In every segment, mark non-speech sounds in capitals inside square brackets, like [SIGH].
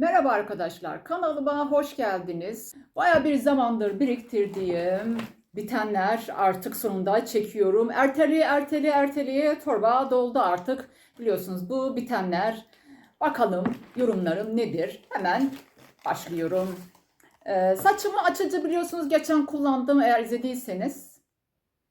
Merhaba arkadaşlar, kanalıma hoş geldiniz. Baya bir zamandır biriktirdiğim bitenler artık sonunda çekiyorum. Erteliye erteliye erteliye torba doldu artık. Biliyorsunuz bu bitenler. Bakalım yorumlarım nedir? Hemen başlıyorum. Ee, saçımı açıcı biliyorsunuz geçen kullandım eğer izlediyseniz.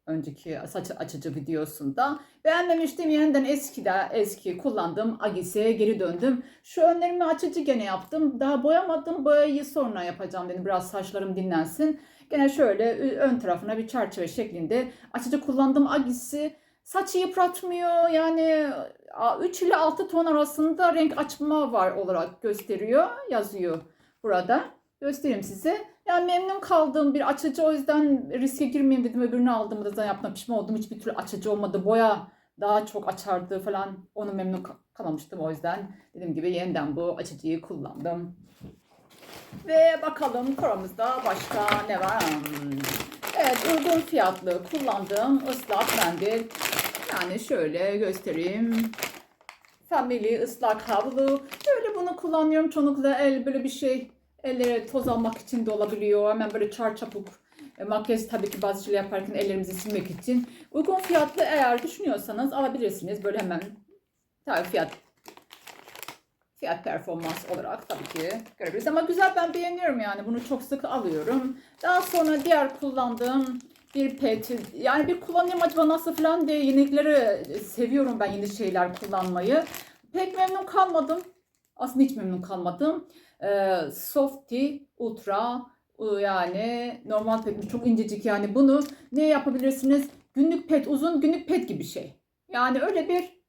Önceki saç açıcı videosunda. Beğenmemiştim yeniden eski de eski kullandığım Agis'e geri döndüm. Şu önlerimi açıcı gene yaptım. Daha boyamadım. Boyayı sonra yapacağım dedim. Biraz saçlarım dinlensin. Gene şöyle ön tarafına bir çerçeve şeklinde açıcı kullandım Agis'i. Saçı yıpratmıyor. Yani 3 ile 6 ton arasında renk açma var olarak gösteriyor. Yazıyor burada. Göstereyim size. Yani memnun kaldığım bir açıcı o yüzden riske girmeyeyim dedim. Öbürünü aldım da yapma pişman oldum. Hiçbir türlü açıcı olmadı. Boya daha çok açardı falan. Onu memnun kalamamıştım o yüzden. Dediğim gibi yeniden bu açıcıyı kullandım. Ve bakalım koramızda başka ne var? Evet uygun fiyatlı kullandığım ıslak mendil. Yani şöyle göstereyim. Family ıslak havlu. Böyle bunu kullanıyorum. Çoğunlukla el böyle bir şey ellere toz almak için de olabiliyor. Hemen böyle çar çapuk e, makyaj tabii ki bazı şeyler yaparken ellerimizi silmek için. Uygun fiyatlı eğer düşünüyorsanız alabilirsiniz. Böyle hemen tabii fiyat fiyat performans olarak tabii ki görebiliriz. Ama güzel ben beğeniyorum yani. Bunu çok sık alıyorum. Daha sonra diğer kullandığım bir pet. Yani bir kullanayım acaba nasıl falan diye yenilikleri seviyorum ben yeni şeyler kullanmayı. Pek memnun kalmadım. Aslında hiç memnun kalmadım. Ee, Softy Ultra yani normal pet çok incecik yani bunu ne yapabilirsiniz? Günlük pet uzun günlük pet gibi şey. Yani öyle bir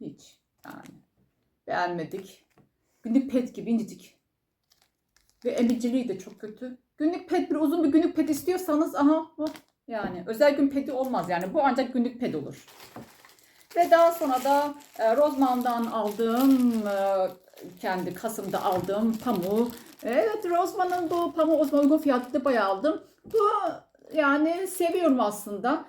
hiç yani beğenmedik. Günlük pet gibi incecik. Ve emiciliği de çok kötü. Günlük pet bir uzun bir günlük pet istiyorsanız aha bu yani özel gün peti olmaz yani bu ancak günlük pet olur. Ve daha sonra da e, Rozman'dan aldığım e, kendi Kasım'da aldığım pamuğu. Evet Rozman'ın bu pamuğu o uygun fiyatlı bayağı aldım. Bu yani seviyorum aslında.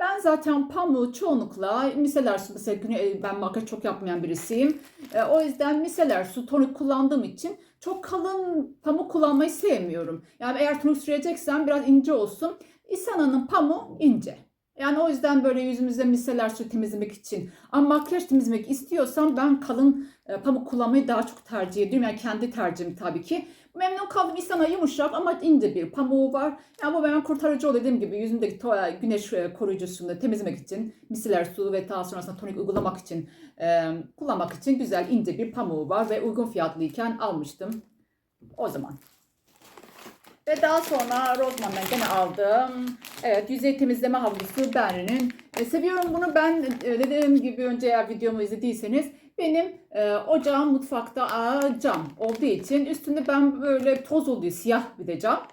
Ben zaten pamuğu çoğunlukla miseler su mesela güne, ben makyaj çok yapmayan birisiyim. E, o yüzden miseler su tonik kullandığım için çok kalın pamuk kullanmayı sevmiyorum. Yani eğer tonik süreceksem biraz ince olsun. İsana'nın pamuğu ince. Yani o yüzden böyle yüzümüze miseler su temizlemek için. Ama makyaj temizlemek istiyorsam ben kalın e, pamuk kullanmayı daha çok tercih ediyorum. Yani kendi tercihim tabii ki. Memnun kaldım. İnsana yumuşak ama ince bir pamuğu var. Yani bu benim kurtarıcı oluyor dediğim gibi yüzümdeki güneş e, koruyucusunu temizlemek için miseler su ve daha sonrasında tonik uygulamak için e, kullanmak için güzel ince bir pamuğu var ve uygun fiyatlıyken almıştım. O zaman. Ve daha sonra Rozman'dan gene aldım. Evet yüzey temizleme havlusu Benri'nin. E, seviyorum bunu ben e, dediğim gibi önce eğer videomu izlediyseniz benim e, ocağım mutfakta aa, cam olduğu için üstünde ben böyle toz oluyor siyah bir de cam.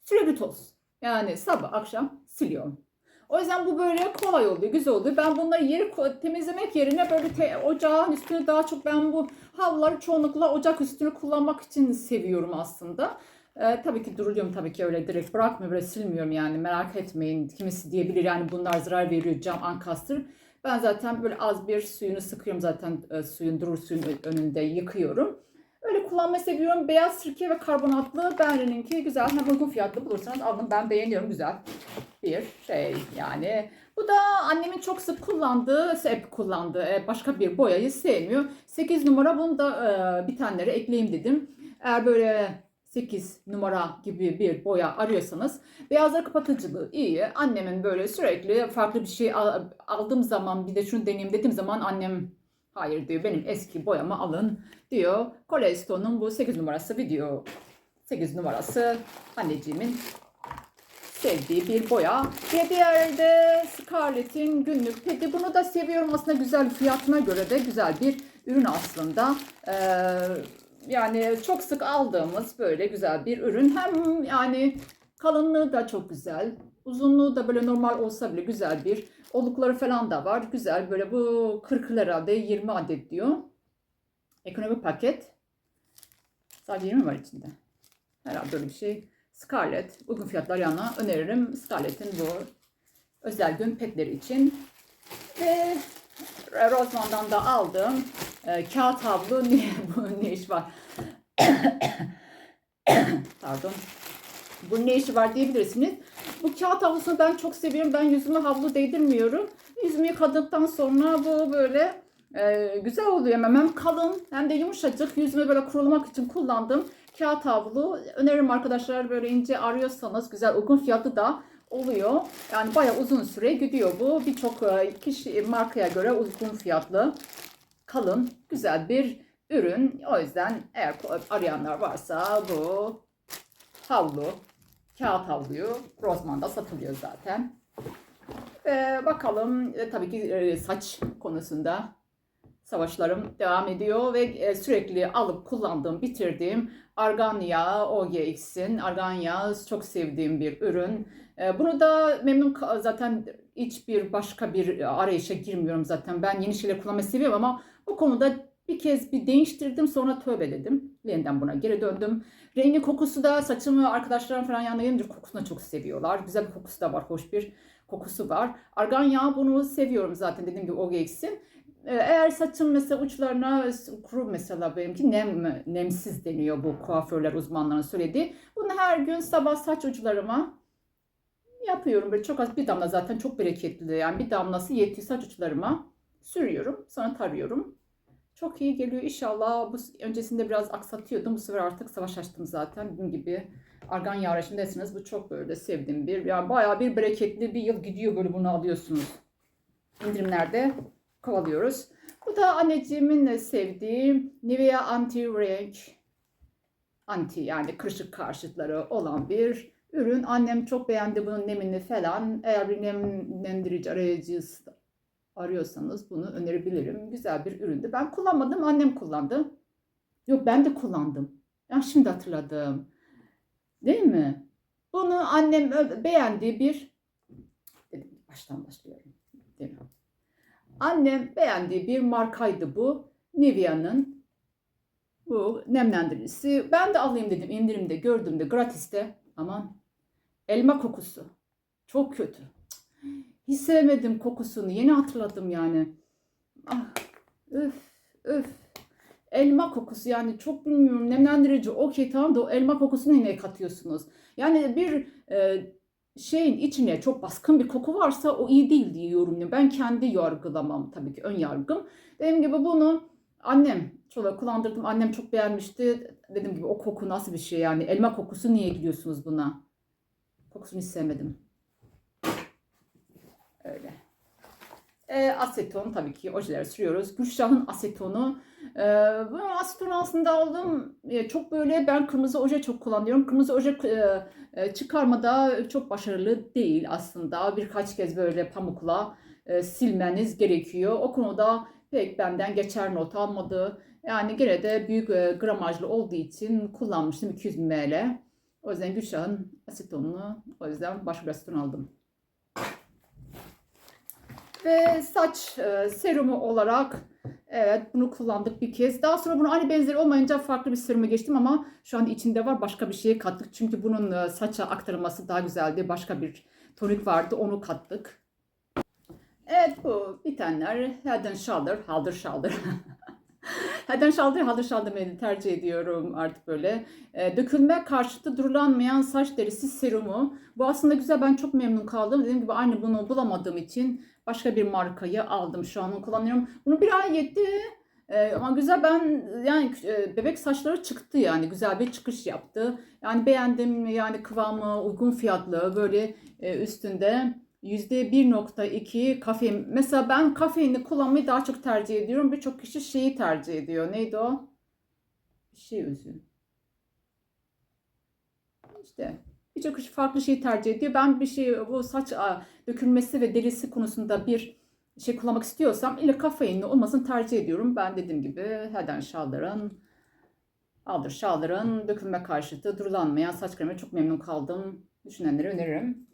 Sürekli toz. Yani sabah akşam siliyorum. O yüzden bu böyle kolay oluyor, güzel oluyor. Ben bunları yeri temizlemek yerine böyle te, ocağın üstünü daha çok ben bu havluları çoğunlukla ocak üstünü kullanmak için seviyorum aslında. Ee, tabii ki duruluyorum tabii ki öyle direkt bırakmıyorum böyle silmiyorum yani merak etmeyin. Kimisi diyebilir yani bunlar zarar veriyor cam ankastır. Ben zaten böyle az bir suyunu sıkıyorum zaten e, suyun durur suyun önünde yıkıyorum. Öyle kullanmayı seviyorum. Beyaz sirke ve karbonatlı Benri'ninki güzel. Hem uygun fiyatlı bulursanız alın. Ben beğeniyorum güzel bir şey yani. Bu da annemin çok sık kullandığı, hep kullandığı e, başka bir boyayı sevmiyor. 8 numara bunu da e, bir taneleri ekleyeyim dedim. Eğer böyle 8 numara gibi bir boya arıyorsanız beyazları kapatıcılığı iyi. Annemin böyle sürekli farklı bir şey aldığım zaman bir de şunu deneyeyim dediğim zaman annem hayır diyor benim eski boyamı alın diyor. Colestone'un bu 8 numarası video 8 numarası anneciğimin sevdiği bir boya. Ve diğer de Scarlett'in günlük pedi. Bunu da seviyorum aslında güzel fiyatına göre de güzel bir ürün aslında. Ee, yani çok sık aldığımız böyle güzel bir ürün. Hem yani kalınlığı da çok güzel. Uzunluğu da böyle normal olsa bile güzel bir. Olukları falan da var. Güzel böyle bu 40 herhalde 20 adet diyor. Ekonomi paket. Sadece 20 var içinde. Herhalde öyle bir şey. Scarlett. Uygun fiyatlar yana öneririm. Scarlett'in bu özel gün petleri için. Ve Rozman'dan da aldım. E, kağıt havlu ne, [LAUGHS] bunun ne iş var? [COUGHS] Pardon. Bunun ne işi var diyebilirsiniz. Bu kağıt havlusunu ben çok seviyorum. Ben yüzüme havlu değdirmiyorum. Yüzümü yıkadıktan sonra bu böyle e, güzel oluyor. Hem, hem kalın hem de yumuşacık. Yüzüme böyle kurulamak için kullandım. Kağıt havlu. Öneririm arkadaşlar böyle ince arıyorsanız güzel uygun fiyatlı da oluyor. Yani bayağı uzun süre gidiyor bu. Birçok e, kişi markaya göre uygun fiyatlı, kalın, güzel bir ürün. O yüzden eğer arayanlar varsa bu havlu, kağıt havluyu Rossmann'da satılıyor zaten. Ee, bakalım e, tabii ki e, saç konusunda savaşlarım devam ediyor ve e, sürekli alıp kullandığım, bitirdiğim Argan yağı OGX'in Argan yağı çok sevdiğim bir ürün. E, bunu da memnun zaten hiçbir başka bir arayışa girmiyorum zaten. Ben yeni şeyler kullanmayı seviyorum ama bu konuda bir kez bir değiştirdim sonra tövbe dedim. Yeniden buna geri döndüm. Rengi kokusu da saçımı arkadaşlarım falan yanına gelince kokusunu çok seviyorlar. Güzel bir kokusu da var, hoş bir kokusu var. Argan yağı bunu seviyorum zaten dediğim gibi OGX'in. Ee, Eğer saçım mesela uçlarına kuru mesela benimki nem, nemsiz deniyor bu kuaförler uzmanların söylediği. Bunu her gün sabah saç uçlarıma yapıyorum. Böyle çok az bir damla zaten çok bereketli. Yani bir damlası yetiyor saç uçlarıma sürüyorum. Sonra tarıyorum. Çok iyi geliyor inşallah. Bu öncesinde biraz aksatıyordum. Bu sefer artık savaş açtım zaten. Dediğim gibi argan yağı arayışındaysanız bu çok böyle sevdiğim bir. Yani bayağı bir bereketli bir yıl gidiyor böyle bunu alıyorsunuz. İndirimlerde kovalıyoruz. Bu da anneciğimin sevdiği Nivea Anti Renk. Anti yani kırışık karşıtları olan bir ürün. Annem çok beğendi bunun nemini falan. Eğer bir nemlendirici arayıcısı arıyorsanız bunu önerebilirim. Güzel bir üründü. Ben kullanmadım, annem kullandı. Yok ben de kullandım. Ya şimdi hatırladım. Değil mi? Bunu annem beğendiği bir baştan başlıyorum. Değil mi? Annem beğendiği bir markaydı bu. Nivea'nın bu nemlendiricisi. Ben de alayım dedim indirimde gördüğümde gratiste. Aman elma kokusu. Çok kötü. Hiç kokusunu. Yeni hatırladım yani. Ah, öf, öf. Elma kokusu yani çok bilmiyorum nemlendirici okey tamam da o elma kokusunu yine katıyorsunuz. Yani bir e, şeyin içine çok baskın bir koku varsa o iyi değil diye yorumluyorum. Ben kendi yargılamam tabii ki ön yargım. Dediğim gibi bunu annem çoğu kullandırdım. Annem çok beğenmişti. Dediğim gibi o koku nasıl bir şey yani elma kokusu niye gidiyorsunuz buna? Kokusunu hiç sevmedim. Öyle. E, aseton tabii ki ojeler sürüyoruz. Gülşah'ın asetonu. E, bu aseton aslında aldım. E, çok böyle ben kırmızı oje çok kullanıyorum. Kırmızı oje e, e, çıkarmada çok başarılı değil aslında. Birkaç kez böyle pamukla e, silmeniz gerekiyor. O konuda pek benden geçer not almadı. Yani gene de büyük e, gramajlı olduğu için kullanmıştım 200 ml. O yüzden Gülşah'ın asetonunu o yüzden başka bir aseton aldım. Ve saç e, serumu olarak evet bunu kullandık bir kez. Daha sonra bunu aynı benzeri olmayınca farklı bir seruma geçtim ama şu an içinde var başka bir şeye kattık. Çünkü bunun e, saça aktarılması daha güzeldi. Başka bir tonik vardı onu kattık. Evet bu bitenler Head Shoulder, Haldır Shoulder. [LAUGHS] Head Shoulder, Haldır Shoulder'ı tercih ediyorum artık böyle. E, dökülme karşıtı durulanmayan saç derisi serumu. Bu aslında güzel ben çok memnun kaldım. Dediğim gibi aynı bunu bulamadığım için başka bir markayı aldım. Şu an kullanıyorum. Bunu bir ay yetti. Ee, ama güzel ben yani e, bebek saçları çıktı yani güzel bir çıkış yaptı. Yani beğendim yani kıvamı uygun fiyatlı böyle e, üstünde %1.2 kafein. Mesela ben kafeini kullanmayı daha çok tercih ediyorum. Birçok kişi şeyi tercih ediyor. Neydi o? Şey özü. İşte birçok kişi farklı şeyi tercih ediyor. Ben bir şey bu saç dökülmesi ve derisi konusunda bir şey kullanmak istiyorsam illa kafeinli olmasını tercih ediyorum. Ben dediğim gibi and Shoulder'ın Aldır Shoulder'ın dökülme karşıtı durulanmayan saç kremi çok memnun kaldım. Düşünenlere öneririm.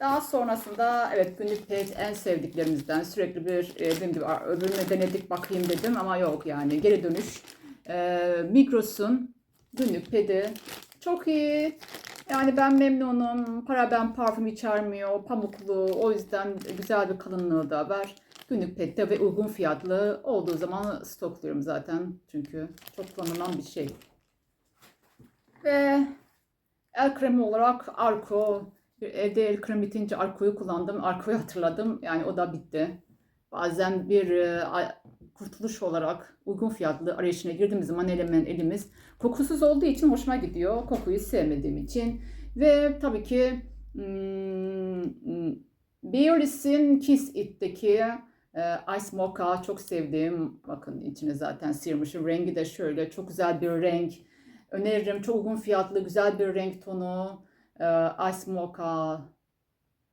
Daha sonrasında evet günlük pet en sevdiklerimizden sürekli bir e, dediğim gibi "Aa, öbürünü denedik bakayım dedim ama yok yani geri dönüş. Ee, Migros'un günlük pedi çok iyi. Yani ben memnunum. Paraben parfüm içermiyor. Pamuklu. O yüzden güzel bir kalınlığı da var. Günlük pette ve uygun fiyatlı olduğu zaman stokluyorum zaten. Çünkü çok kullanılan bir şey. Ve el kremi olarak Arko. Evde el kremi bitince Arko'yu kullandım. Arko'yu hatırladım. Yani o da bitti. Bazen bir e, kurtuluş olarak uygun fiyatlı arayışına girdiğimiz zaman hemen elimiz kokusuz olduğu için hoşuma gidiyor. Kokuyu sevmediğim için. Ve tabii ki hmm, Baileys'in Kiss It'teki e, Ice Mocha çok sevdiğim. Bakın içine zaten sıyırmışım. Rengi de şöyle çok güzel bir renk. Öneririm. Çok uygun fiyatlı güzel bir renk tonu. E, Ice Mocha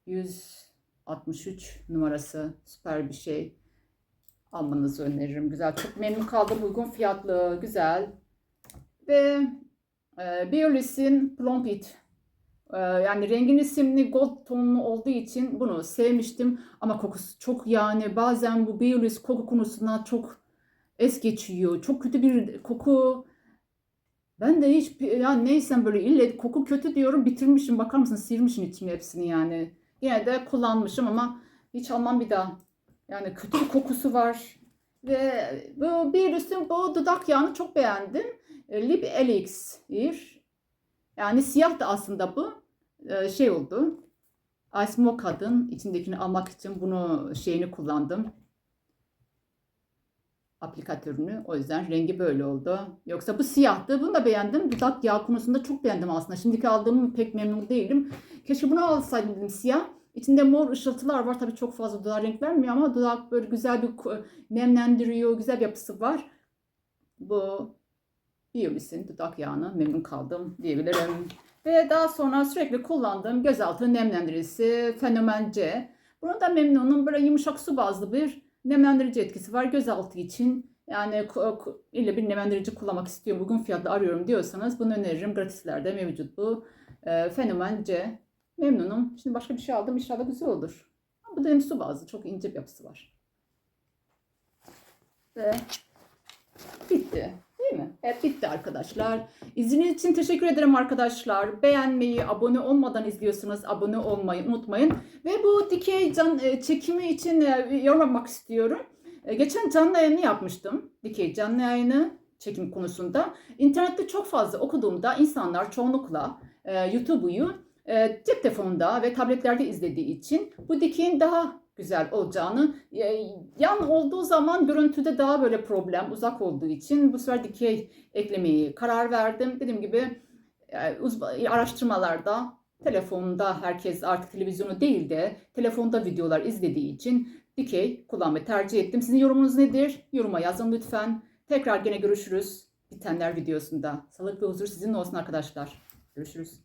163 numarası. Süper bir şey. Almanızı öneririm. Güzel. Çok memnun kaldım. Uygun fiyatlı. Güzel. Ve e, Baileys'in Plump It ee, Yani rengin isimli gold tonlu olduğu için bunu sevmiştim. Ama kokusu çok yani bazen bu Baileys koku konusunda çok es geçiyor. Çok kötü bir koku. Ben de hiç yani neysem böyle ille koku kötü diyorum bitirmişim. Bakar mısın sıyırmışım içimi hepsini yani. Yine de kullanmışım ama hiç almam bir daha. Yani kötü bir kokusu var. Ve bu Baileys'in bu dudak yağını çok beğendim. E, Lip Elixir. Yani siyah da aslında bu. Ee, şey oldu. Ice Mocha'nın içindekini almak için bunu şeyini kullandım. Aplikatörünü. O yüzden rengi böyle oldu. Yoksa bu siyahtı. Bunu da beğendim. Dudak yağ konusunda çok beğendim aslında. Şimdiki aldığım pek memnun değilim. Keşke bunu alsaydım siyah. İçinde mor ışıltılar var. Tabii çok fazla dudağa renk vermiyor ama dudak böyle güzel bir nemlendiriyor. Güzel bir yapısı var. Bu Biolis'in dudak yağına memnun kaldım diyebilirim. Ve daha sonra sürekli kullandığım gözaltı nemlendiricisi Fenomen C. Bunu da memnunum. Böyle yumuşak su bazlı bir nemlendirici etkisi var gözaltı için. Yani illa bir nemlendirici kullanmak istiyorum, bugün fiyatlı arıyorum diyorsanız bunu öneririm. Gratislerde mevcut bu. Ee, Fenomen C. Memnunum. Şimdi başka bir şey aldım. İnşallah güzel olur. Bu da su bazlı. Çok ince bir yapısı var. Ve bitti. Değil mi? Evet bitti arkadaşlar. İzlediğiniz için teşekkür ederim arkadaşlar. Beğenmeyi, abone olmadan izliyorsanız abone olmayı unutmayın. Ve bu dikey can e, çekimi için e, yorum yapmak istiyorum. E, Geçen canlı yayını yapmıştım. Dikey canlı yayını çekim konusunda. İnternette çok fazla okuduğumda insanlar çoğunlukla YouTube'u e, cep telefonunda ve tabletlerde izlediği için bu dikeyin daha güzel olacağını e, yan olduğu zaman görüntüde daha böyle problem uzak olduğu için bu sefer dikey eklemeyi karar verdim. Dediğim gibi e, araştırmalarda telefonda herkes artık televizyonu değil de telefonda videolar izlediği için dikey kullanmayı tercih ettim. Sizin yorumunuz nedir? Yoruma yazın lütfen. Tekrar gene görüşürüz. Bitenler videosunda. Sağlık ve huzur sizinle olsun arkadaşlar. Görüşürüz.